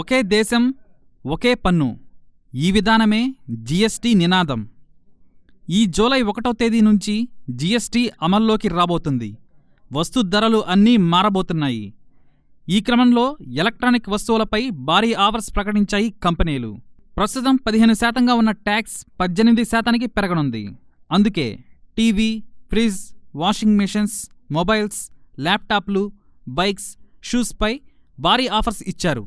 ఒకే దేశం ఒకే పన్ను. ఈ విధానమే జీఎస్టీ నినాదం. ఈ జూలై ఒకటో తేదీ నుంచి జీఎస్టీ అమల్లోకి రాబోతుంది. వస్తు ధరలు అన్నీ మారబోతున్నాయి. ఈ క్రమంలో ఎలక్ట్రానిక్ వస్తువులపై భారీ ఆఫర్స్ ప్రకటించాయి కంపెనీలు. ప్రస్తుతం పదిహేను శాతంగా ఉన్న ట్యాక్స్ పద్దెనిమిది శాతానికి పెరగనుంది. అందుకే TV fridge washing machines mobiles ల్యాప్టాప్లు బైక్స్ షూస్పై భారీ ఆఫర్స్ ఇచ్చారు.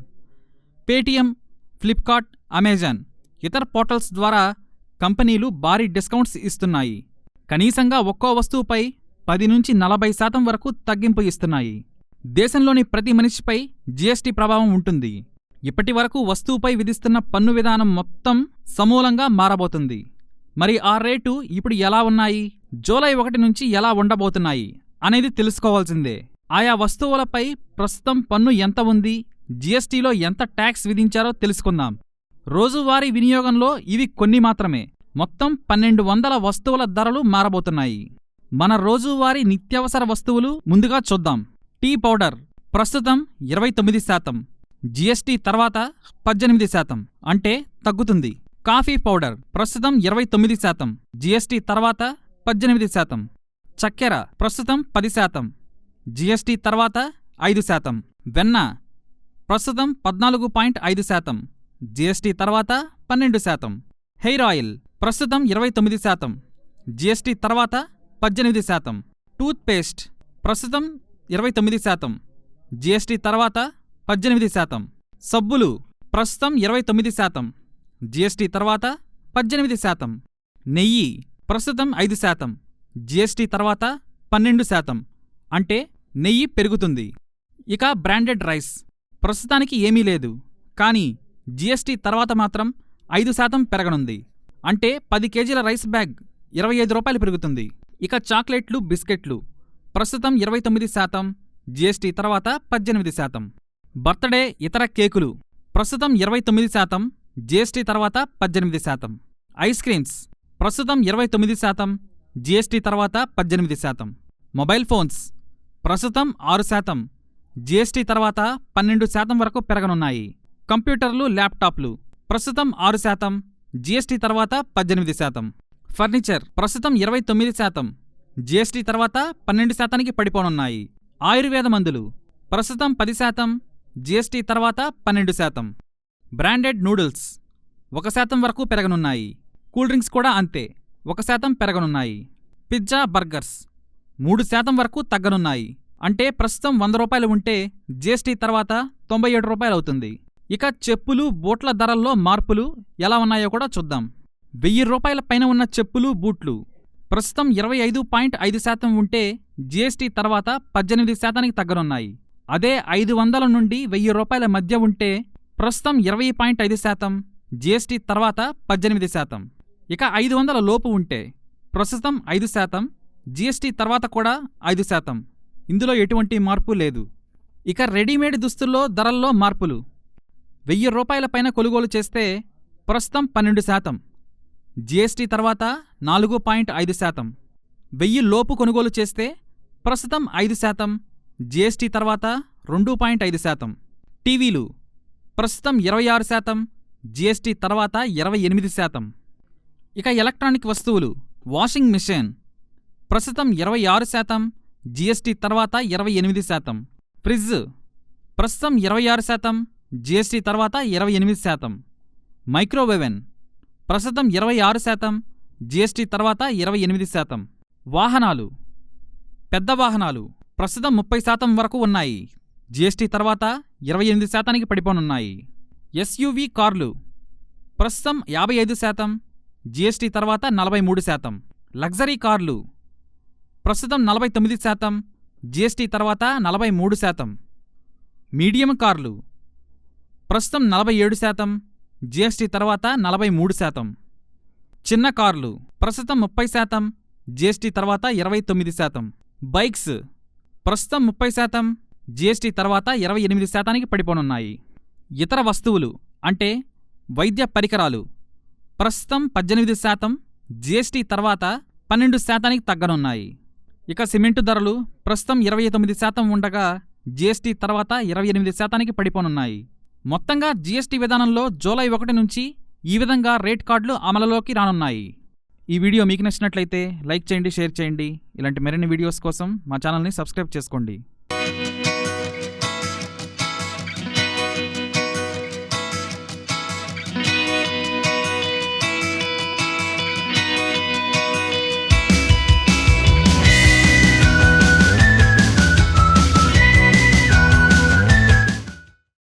పేటీఎం ఫ్లిప్కార్ట్ అమెజాన్ ఇతర పోర్టల్స్ ద్వారా కంపెనీలు భారీ డిస్కౌంట్స్ ఇస్తున్నాయి. కనీసంగా ఒక్కో వస్తువుపై పది నుంచి నలభై శాతం వరకు తగ్గింపు ఇస్తున్నాయి. దేశంలోని ప్రతి మనిషిపై జీఎస్టీ ప్రభావం ఉంటుంది. ఇప్పటి వరకు వస్తువుపై విధిస్తున్న పన్ను విధానం మొత్తం సమూలంగా మారబోతుంది. మరి ఆ రేటు ఇప్పుడు ఎలా ఉన్నాయి? జూలై ఒకటి నుంచి ఎలా ఉండబోతున్నాయి? అనేది తెలుసుకోవాల్సిందే. ఆయా వస్తువులపై ప్రస్తుతం పన్ను ఎంత ఉంది? జీఎస్టీలో ఎంత ట్యాక్స్ విధించారో తెలుసుకుందాం. రోజువారీ వినియోగంలో ఇవి కొన్ని మాత్రమే. మొత్తం పన్నెండు వందల వస్తువుల ధరలు మారబోతున్నాయి. మన రోజువారీ నిత్యావసర వస్తువులు ముందుగా చూద్దాం. టీ పౌడర్ ప్రస్తుతం ఇరవై తొమ్మిది శాతం. జీఎస్టీ తర్వాత పద్దెనిమిది శాతం. అంటే తగ్గుతుంది. కాఫీ పౌడర్ ప్రస్తుతం ఇరవై తొమ్మిది శాతం. జీఎస్టీ తర్వాత పద్దెనిమిది శాతం. చక్కెర ప్రస్తుతం పది శాతం. జీఎస్టీ తర్వాత ఐదు శాతం. వెన్న ప్రస్తుతం పద్నాలుగు పాయింట్ ఐదు శాతం. జీఎస్టీ తర్వాత పన్నెండు శాతం. హెయిర్ ఆయిల్ ప్రస్తుతం ఇరవై తొమ్మిది శాతం. జీఎస్టీ తర్వాత పద్దెనిమిది శాతం. టూత్ పేస్ట్ ప్రస్తుతం ఇరవై తొమ్మిది శాతం. జీఎస్టీ తర్వాత పద్దెనిమిది శాతం. సబ్బులు ప్రస్తుతం ఇరవై తొమ్మిది శాతం. జీఎస్టీ తర్వాత పద్దెనిమిది శాతం. నెయ్యి ప్రస్తుతం ఐదు శాతం. జీఎస్టీ తర్వాత పన్నెండు శాతం. అంటే నెయ్యి పెరుగుతుంది. ఇక బ్రాండెడ్ రైస్. ప్రస్తుతానికి ఏమీ లేదు. కానీ జీఎస్టీ తర్వాత మాత్రం ఐదు శాతం పెరగనుంది. అంటే పది కేజీల రైస్ బ్యాగ్ ఇరవై ఐదు రూపాయలు పెరుగుతుంది. ఇక చాక్లెట్లు బిస్కెట్లు. ప్రస్తుతం ఇరవై తొమ్మిది శాతం జీఎస్టీ తర్వాత పద్దెనిమిది శాతం. బర్త్డే ఇతర కేకులు. ప్రస్తుతం ఇరవై తొమ్మిది శాతం జీఎస్టీ తర్వాత పద్దెనిమిది శాతం. Ice creams. ప్రస్తుతం ఇరవై తొమ్మిది శాతం జీఎస్టీ తర్వాత పద్దెనిమిది శాతం. Mobile phones. ప్రస్తుతం ఆరు శాతం జీఎస్టీ తర్వాత పన్నెండు శాతం వరకు పెరగనున్నాయి. కంప్యూటర్లు ల్యాప్టాప్లు. ప్రస్తుతం ఆరు శాతం. జీఎస్టీ తర్వాత పద్దెనిమిది శాతం. ఫర్నిచర్ ప్రస్తుతం ఇరవై తొమ్మిది శాతం. జీఎస్టీ తర్వాత పన్నెండు శాతానికి పడిపోనున్నాయి. ఆయుర్వేద మందులు. ప్రస్తుతం పది శాతం. జీఎస్టీ తర్వాత పన్నెండు శాతం. Branded noodles. ఒక శాతం వరకు పెరగనున్నాయి. కూల్ డ్రింక్స్ కూడా అంతే. ఒక శాతం పెరగనున్నాయి. Pizza burgers. మూడు శాతం వరకు తగ్గనున్నాయి. అంటే ప్రస్తుతం వంద రూపాయలు ఉంటే జీఎస్టీ తర్వాత తొంభై ఏడు రూపాయలు అవుతుంది. ఇక చెప్పులు బూట్ల ధరల్లో మార్పులు ఎలా ఉన్నాయో కూడా చూద్దాం. వెయ్యి రూపాయల పైన ఉన్న చెప్పులు బూట్లు. ప్రస్తుతం ఇరవై ఐదు పాయింట్ ఐదు శాతం ఉంటే జీఎస్టీ తర్వాత పద్దెనిమిది శాతానికి తగ్గనున్నాయి. అదే ఐదు వందల నుండి వెయ్యి రూపాయల మధ్య ఉంటే ప్రస్తుతం ఇరవై పాయింట్ ఐదు శాతం జీఎస్టీ తర్వాత పద్దెనిమిది శాతం. ఇక ఐదు వందల లోపు ఉంటే ప్రస్తుతం ఐదు శాతం జీఎస్టీ తర్వాత కూడా ఐదు శాతం. ఇందులో ఎటువంటి మార్పు లేదు. ఇక రెడీమేడ్ దుస్తుల్లో ధరల్లో మార్పులు. వెయ్యి రూపాయల పైన కొనుగోలు చేస్తే ప్రస్తుతం పన్నెండు శాతం. జీఎస్టీ తర్వాత నాలుగు పాయింట్ ఐదు శాతం. వెయ్యి లోపు కొనుగోలు చేస్తే ప్రస్తుతం ఐదు శాతం. జీఎస్టీ తర్వాత రెండు పాయింట్ ఐదు శాతం. టీవీలు. ప్రస్తుతం ఇరవై ఆరు శాతం. జీఎస్టీ తర్వాత ఇరవై ఎనిమిది శాతం. ఇక ఎలక్ట్రానిక్ వస్తువులు. Washing machine. ప్రస్తుతం ఇరవై ఆరు శాతం. జీఎస్టీ తర్వాత ఇరవై ఎనిమిది శాతం. ఫ్రిజ్. ప్రస్తుతం ఇరవై ఆరు శాతం జీఎస్టీ తర్వాత ఇరవై ఎనిమిది శాతం. మైక్రోవేవెన్. ప్రస్తుతం ఇరవై ఆరు శాతం జీఎస్టీ తర్వాత ఇరవై ఎనిమిది శాతం. వాహనాలు. పెద్ద వాహనాలు. ప్రస్తుతం ముప్పై శాతం వరకు ఉన్నాయి. జీఎస్టీ తర్వాత ఇరవై ఎనిమిది శాతానికి పడిపోనున్నాయి. ఎస్యూవీ కార్లు. ప్రస్తుతం యాభై ఐదు శాతం జీఎస్టీ తర్వాత నలభై మూడు శాతం. లగ్జరీ కార్లు. ప్రస్తుతం నలభై తొమ్మిది శాతం జీఎస్టీ తర్వాత నలభై మూడు శాతం. మీడియం కార్లు. ప్రస్తుతం నలభై ఏడు శాతం జీఎస్టీ తర్వాత నలభై మూడు శాతం. చిన్న కార్లు. ప్రస్తుతం ముప్పై శాతం జీఎస్టీ తర్వాత ఇరవై తొమ్మిది శాతం. బైక్స్. ప్రస్తుతం ముప్పై శాతం జీఎస్టీ తర్వాత ఇరవై ఎనిమిది శాతానికి పడిపోనున్నాయి. ఇతర వస్తువులు అంటే వైద్య పరికరాలు. ప్రస్తుతం పద్దెనిమిది శాతం జీఎస్టీ తర్వాత పన్నెండు శాతానికి తగ్గనున్నాయి. ఇక సిమెంటు ధరలు ప్రస్తుతం ఇరవై తొమ్మిది శాతం ఉండగా జీఎస్టీ తర్వాత ఇరవై ఎనిమిది శాతానికి పడిపోనున్నాయి. మొత్తంగా జీఎస్టీ విధానంలో జూలై ఒకటి నుంచి ఈ విధంగా రేట్ కార్డులు అమలులోకి రానున్నాయి. ఈ వీడియో మీకు నచ్చినట్లయితే లైక్ చేయండి షేర్ చేయండి. ఇలాంటి మరిన్ని వీడియోస్ కోసం మా ఛానల్ని సబ్స్క్రైబ్ చేసుకోండి.